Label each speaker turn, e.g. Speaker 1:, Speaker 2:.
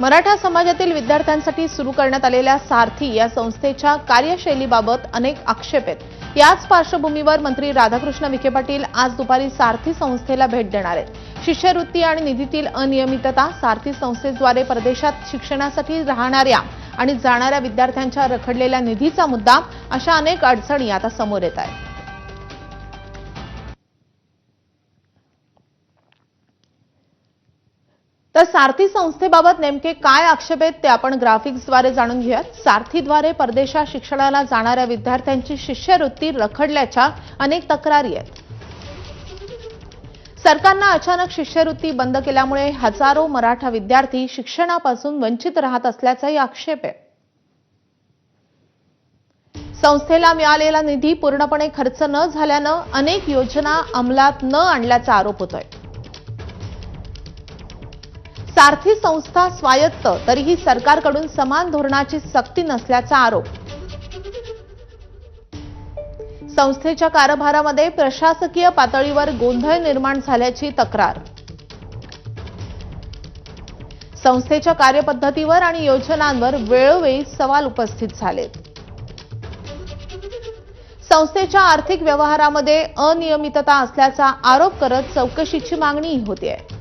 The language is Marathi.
Speaker 1: मराठा समाजातील विद्यार्थ्यांसाठी सुरू करण्यात आलेल्या सारथी या संस्थेच्या कार्यशैलीबाबत अनेक आक्षेप आहेत. याच पार्श्वभूमीवर मंत्री राधाकृष्ण विखे पाटील आज दुपारी सारथी संस्थेला भेट देणार आहेत. शिष्यवृत्ती आणि निधीतील अनियमितता सारथी संस्थेद्वारे परदेशात शिक्षणासाठी राहणाऱ्या आणि जाणाऱ्या विद्यार्थ्यांच्या रखडलेल्या निधीचा मुद्दा अशा अनेक अडचणी आता समोर येत आहेत. तर सारथी संस्थेबाबत नेमके काय आक्षेप आहेत ते आपण ग्राफिक्सद्वारे जाणून घेऊयात. सारथीद्वारे परदेशात शिक्षणाला जाणाऱ्या विद्यार्थ्यांची शिष्यवृत्ती रखडल्याच्या अनेक तक्रारी आहेत. सरकारनं अचानक शिष्यवृत्ती बंद केल्यामुळे हजारो मराठा विद्यार्थी शिक्षणापासून वंचित राहत असल्याचाही आक्षेप आहे. संस्थेला मिळालेला निधी पूर्णपणे खर्च न झाल्यानं अनेक योजना अंमलात न आणल्याचा आरोप होतोय. सारथी संस्था स्वायत्त तरीही सरकारकडून समान धोरणाची सक्ती नसल्याचा आरोप. संस्थेच्या कारभारामध्ये प्रशासकीय पातळीवर गोंधळ निर्माण झाल्याची तक्रार. संस्थेच्या कार्यपद्धतीवर आणि योजनांवर वेळोवेळी सवाल उपस्थित झालेत. संस्थेच्या आर्थिक व्यवहारामध्ये अनियमितता असल्याचा आरोप करत चौकशीची मागणी आहे